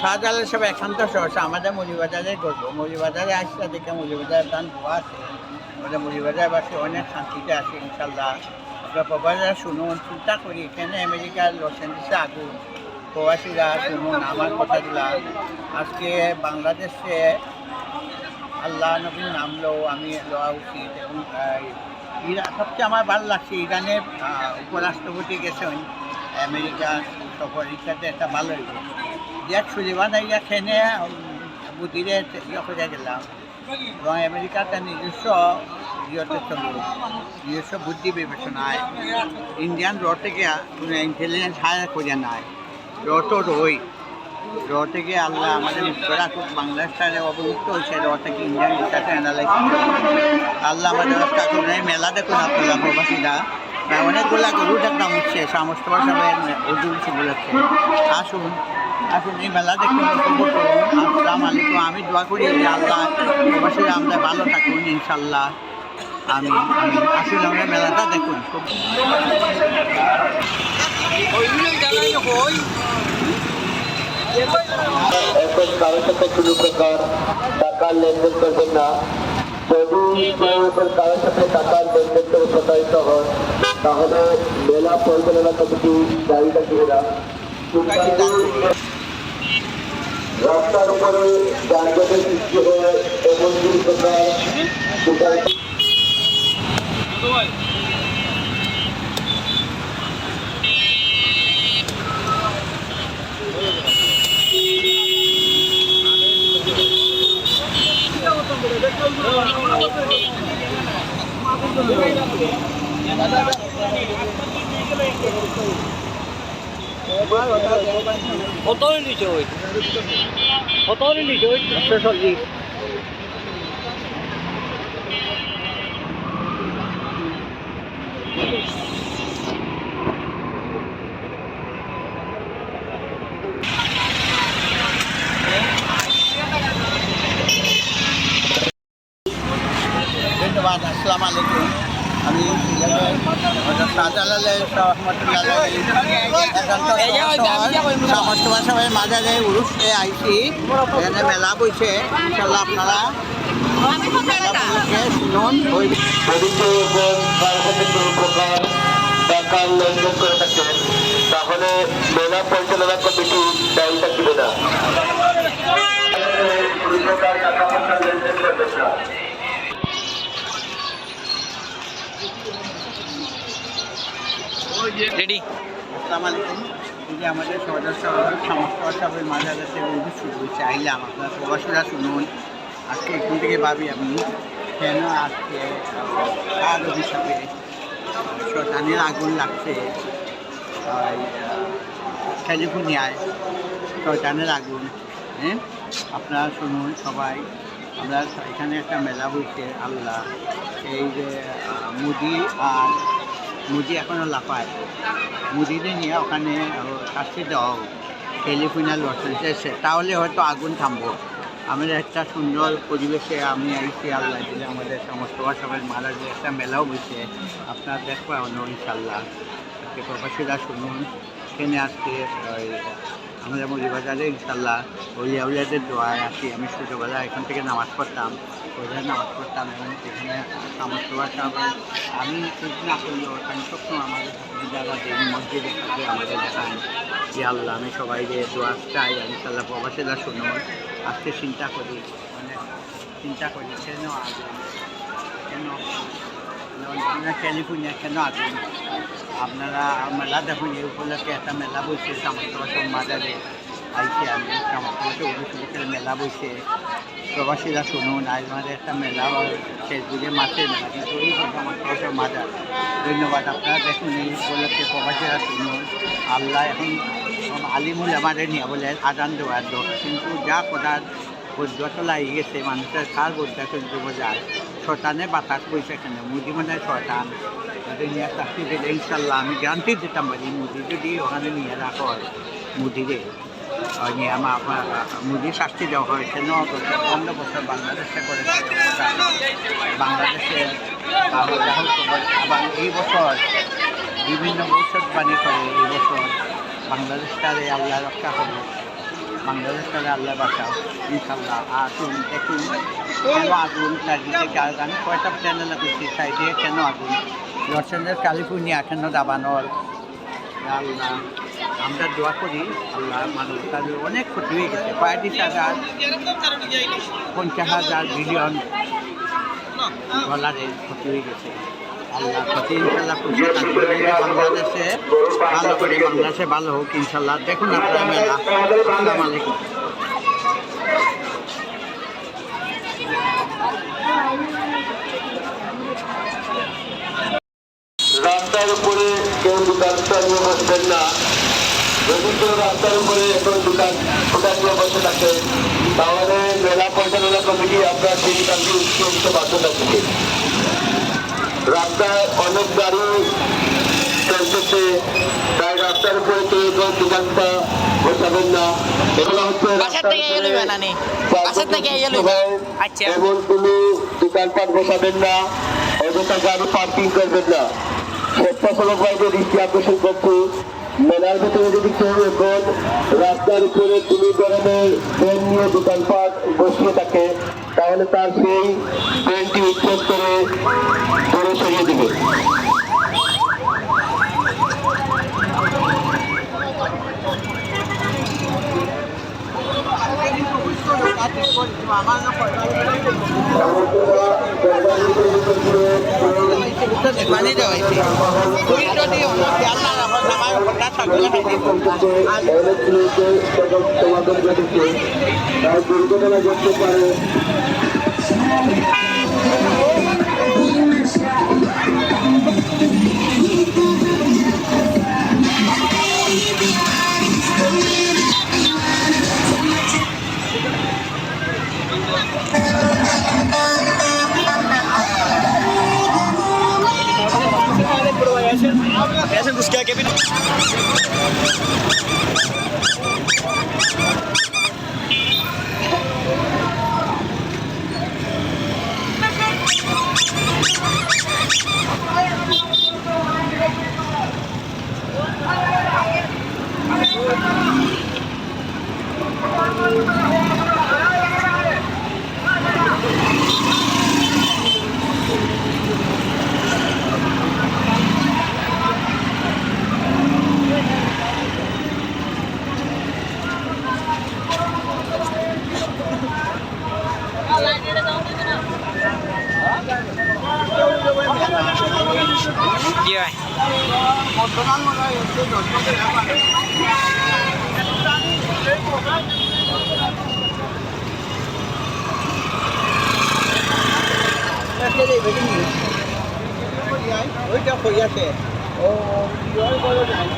শাহজালাল সব একান্ত সহসা, আমাদের মুড়িবাজারে করব। মুড়িবাজারে আসছে দেখে মুড়িবাজার দান ধোয়া আছে। আমাদের বাসে অনেক শান্তিতে আছে ইনশাল্লাহ আমরা প্রবাসীরা শুনুন, চিন্তা করি, এখানে আমেরিকার লস অ্যাঞ্জেলসে আগুন, প্রবাসীরা শুনুন, আমার কথাগুলা আজকে বাংলাদেশে আল্লাহ নবীর নাম লো, আমি লওয়া উচিত এবং ইরা- সবচেয়ে আমার ভালো লাগছে, ইরানের উপরাষ্ট্রপতি গেছেন আমেরিকা একটা ভালো হইব বুদ্ধিরে ইয়ে করে গেলাম। এবং আমেরিকাতে নিজস্ব নিজস্ব বুদ্ধি বিবেচনায় ইন্ডিয়ান র থেকে কোনো ইন্টেলিজেন্স হায়ার করে নাই। র তো রই। র থেকে আল্লাহ আমাদের বাংলাদেশের অবমুক্ত হয়েছে র থেকে ইন্ডিয়ান আল্লাহ আমাদের ব্যবস্থা মেলা দেখুন আপনারা প্রবাসীরা অনেকগুলা গরু দেখলাম উঠছে সমস্ত সবাই উর্দু বলেছে আসুন আসুন এই মেলা দেখুন উপভোগ আমি দোয়া করি যে আল্লাহ আমরা ভালো থাকুন ইনশাল্লাহ আমি আসুন আমরা মেলাটা দেখুন। এখন কারোর সাথে কোনো প্রকার টাকার লেনদেন করবেন না। যদি কারোর সাথে টাকার লেনদেন করে প্রতারিত তাহলে মেলা পরিচালনা কমিটি দিয়ে না রাস্তার উপরে যানজটের সৃষ্টি হয়ে এমন কোনো Motorin đi chơi. Motorin đi chơi, sẽ sợ gì? Assalamualaikum. আমি সবাই মাঝারে উরুষে আইছি এখানে মেলা বইছে। ইনশাল্লাহ আপনারা শুনুন প্রকার লেনদেন করে থাকেন তাহলে মেলা পরিচালনা কমিটি দায়ী থাকবে না। যে আমাদের সদস্য সমস্ত সবের মাঝারে উর্দু শুরু হয়েছে। আইলাম আপনারা প্রবাসীরা শুনুন। আজকে এখান থেকে ভাবি আমি, কেন আজকে আর অভিশাপে শতানের আগুন লাগছে ক্যালিফোর্নিয়ায়। শয়তানের আগুন হ্যাঁ? আপনারা শুনুন সবাই। আমরা এখানে একটা মেলা বইছে আল্লাহ। এই যে মুদি আর মুদি এখনও লাফায়। মুদিতে নিয়ে ওখানে শাস্তি দেওয়া হোক ক্যালিফোর্নিয়া লসেন্সে তাহলে হয়তো আগুন থামবো। আমাদের একটা সুন্দর পরিবেশে আমি আইসি আল্লাহ দিলে আমাদের সমস্ত সবাই মারা যে একটা মেলাও বসে আপনারা দেখব ইনশাল্লাহ আজকে প্রবাসীরা শুনুন। এখানে আজকে, ওই আমাদের মরিবাজারে ইনশাল্লাহ ওলিয়া উলিয়াদের দোয়ায় আসি। আমি ছোটোবেলা এখান থেকে নামাজ পড়তাম। ওইখানে নামাজ পড়তাম এবং সেখানে সমস্ত সবাই আমি ঠিক না ওখানে আমি সবসময় আমাদের যারা যে মসজিদে থাকে আমাদের দেখান যে আল্লাহ, আমি সবাই যে দোয়া চাই ইনশাল্লাহ প্রবাসীরা শুনুন আজকে চিন্তা করি মানে চিন্তা করি, কেন আগুন কেন ক্যালিফোর্নিয়া কেন আগুন আপনারা মেলা দেখুন এই উপলক্ষে একটা মেলা বসে সামর্থ্য মাজারে আইসে আমি সামর্থ্য উপলক্ষে মেলা বসে। প্রবাসীরা শুনুন, আজ আমাদের একটা মেলা ফেসবুকে মাছের মেলা। কিন্তু এই সামর্থ্য মাজার, ধন্যবাদ আপনারা। দেখুন, এই উপলক্ষে প্রবাসীরা শুনুন, আল্লাহ এখন আলিমুল আমাদের নিয়ে বলে, আদান দেওয়ার লোক কিন্তু যা করার বৈদ্যত লাগিয়ে গেছে, মানুষের কার বৈদ্যত দেবো যায়। শতানে বাতাস বইছে এখানে মুদি মানে শতান ওদের নিয়ে চাকরি ইনশাল্লাহ, আমি গ্যারান্টি দিতাম পারি মুদি যদি ওখানে নিয়ে রাখা মুদিরে আমার মুদি শাস্তি দেওয়া হয় কেন পনেরো বছর বাংলাদেশে করেছে। বাংলাদেশে আবার এই বছর বিভিন্ন ভবিষ্যৎবাণী করে। এই বছর বাংলাদেশটারে আল্লাহ রক্ষা করবে। বাংলাদেশটারে আল্লাহ বাঁচাও ইনশাল্লাহ আগুন দেখুন। কেন আগুন? চারদিকে গান কয়টা চ্যানেল করছি সাইডে কেন আগুন? লস এঞ্জেলস ক্যালিফোর্নিয়া কেন দাবানল? আল্লাহ আমরা দোয়া করি আল্লাহ মানুষ তাদের অনেক ক্ষতি হয়ে গেছে। পঁয়ত্রিশ হাজার, পঞ্চাশ হাজার বিলিয়ন ডলারের ক্ষতি হয়ে গেছে। আল্লাহ ক্ষতি ইনশাল্লাহ বাংলাদেশে ভালো করে, বাংলাদেশে ভালো হোক ইনশাল্লাহ দেখুন আপনার মেলা। রাস্তার উপরে কেউ দোকানটা নিয়ে বসবেন না। যদি কেউ রাস্তার উপরে এখন দোকান দোকান নিয়ে বসে থাকে। তাহলে মেলা পরিচালনা কমিটি আপনার সেই দোকানটি উৎসব বাধ্য থাকবে রাস্তায় অনেক গাড়ি চলতেছে। তাই রাস্তার উপরে কেউ কেউ দোকানটা বসাবেন না। এগুলো হচ্ছে থেকে থেকে লইবা আচ্ছা। এমন কোনো দোকানপাট বসাবেন না। অযথা গাড়ি পার্কিং করবেন না। রাস্তার উপরে কোনো ধরনের ট্রেন নিয়ে দোকানপাট বসিয়ে থাকে, তাহলে তার সেই ট্রেনটি উচ্ছেদ করে দূরে সরিয়ে দেবে। মানে দেওয়াইছে তুই যদি অন্য খেয়াল না রাখো আমার দুর্ঘটনা ঘটতে পারে কি হয় ওইটা কই আছে ও বড় নাই